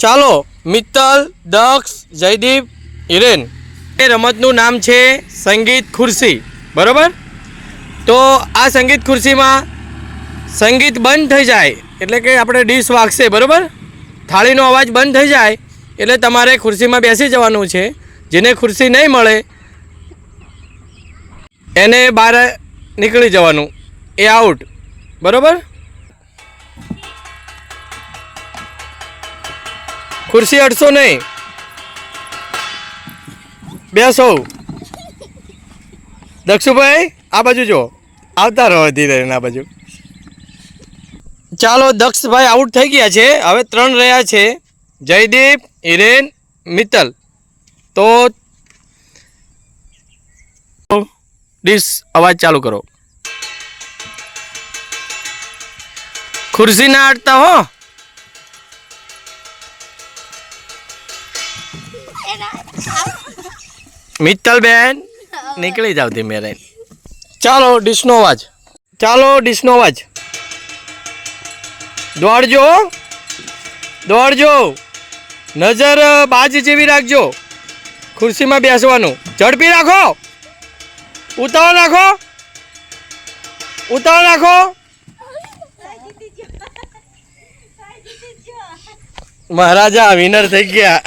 ચાલો, મિત્તલ, દક્ષ, જયદીપ, હિરેન. એ રમતનું નામ છે સંગીત ખુરશી. બરાબર? તો આ સંગીત ખુરશીમાં સંગીત બંધ થઈ જાય એટલે કે આપણે ડીશ વાગશે, બરાબર? થાળીનો અવાજ બંધ થઈ જાય એટલે તમારે ખુરશીમાં બેસી જવાનું છે. જેને ખુરશી નહીં મળે, એને બહાર નીકળી જવાનું. એ આઉટ બરોબર? ખુરશી અડશો નહીં. બેસો. દક્ષુભાઈ, આ બાજુ જો. આવતા રહો ધીરે આ બાજુ. ચાલો, દક્ષભાઈ આઉટ થઈ ગયા છે. હવે ત્રણ રહ્યા છે. જયદીપ, હિરેન, મિત્તલ. તો ડીશ અવાજ ચાલુ કરો. ખુરશી ના અડતા હો. મિત્તલ બેન નીકળી જાવ ધીમે રહીને ચાલો ડિસ્નો અવાજ. ચાલો ડિસ્નો અવાજ. દોડજો. દોડજો. નજર બાજ જેવી રાખજો. ખુરશીમાં બેસવાનું. ઝડપી રાખો. ઉતાવળ રાખો. ઉતાવળ રાખો. મહારાજા વિનર થઈ ગયા.